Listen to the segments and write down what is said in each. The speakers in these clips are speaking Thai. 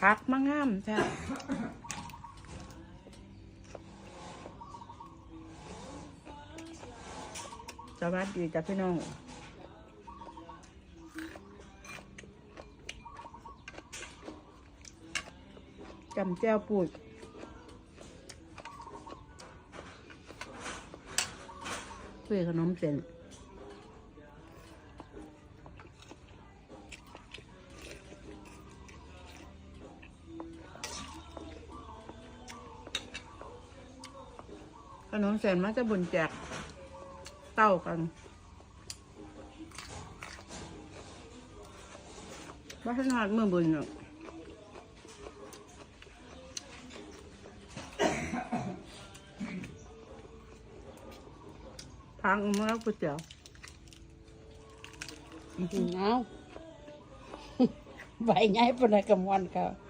พักมางามจ้ะสวัสดีจ้ะพี่น้องจำแจ้วปูดเพื่อขนมเส้น ขนมเส้นมันจะบุญแจกเต้ากันว่าขนาดมือบุญเนาะพังมาแล้วก๋วยเตี๋ยวอืมเอาใบใหญ่ปนใดกำวันก็เ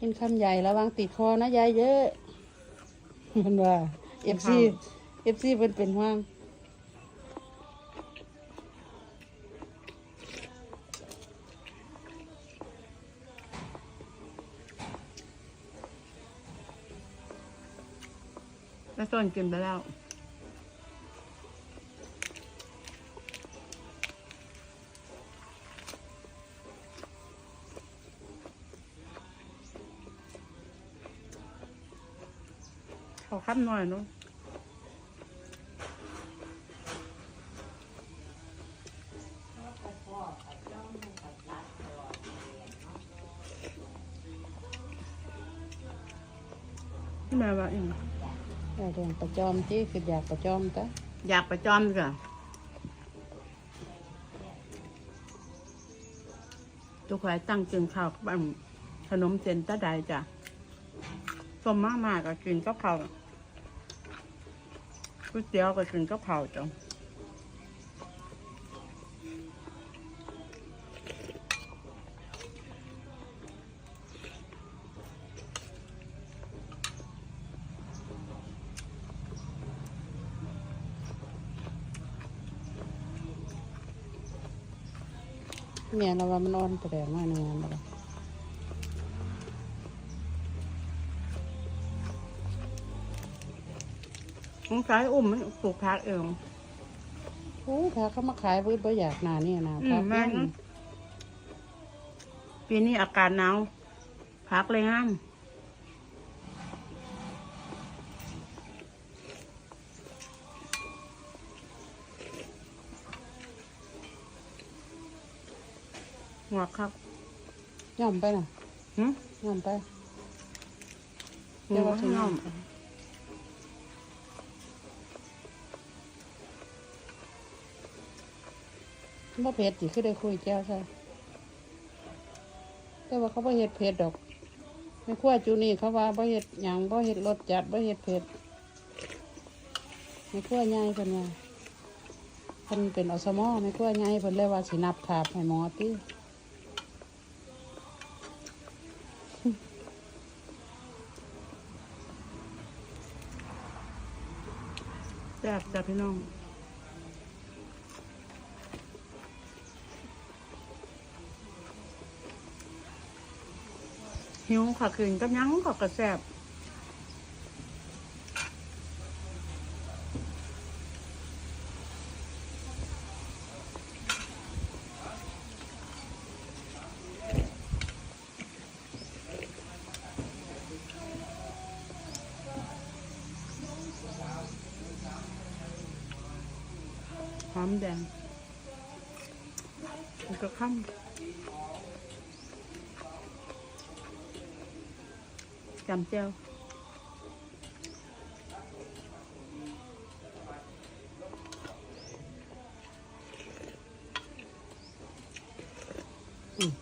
ป็นคำใหญ่ระวังติดคอนะยายเยอะมันว่าเอฟซีเอฟซีเพิ่นเป็นห่วงแม่ต้นกินไปแล้ว ขอคับหน่อยเนาะแม่ว่าเองยายเรียนประจอมที่คืออยากประจอมกะอยากไปจอมจ้ะทุกคนตั้งกินข้าวกับอันขนมเส้นตะไดจ้ะ ส้มมากมากก็กินกับข้าวก๋วยเตี๋ยวก็กินกับข้าวจ้ะแม่ยเราว่ามันอ่อนแปลมากในงาน สงสัยอุ้มมันปลูกผักเองโอ้ถ้าเขามาขายเพิ่นบ่อยากหนานี่นะอืมพักแม่นนั่นปีนี้อากาศหนาวผักเลยงามหัวครับย่อมไปน่ะหึย่อมไปหัวข้างนอก บ่เผ็ดสิคือได้คุยแก้วใช่แต่ว่าเขาบ่เฮ็ดเผ็ดดอกไม่ครัวจูนี่เขาว่าบ่เฮ็ดหยังบ่เฮ็ดรสจัดบ่เฮ็ดเผ็ดไม่ครัวใหญ่เพิ่นว่าเพิ่นเป็นอสมอไม่ครัวใหญ่เพิ่นเลยว่าสินับถาบให้หมอติแซ่บจ้ะพี่น้อง หิวขอคืนกับยังขอกระแซบหอมแดงก็ข้าม จำเจ้าอืม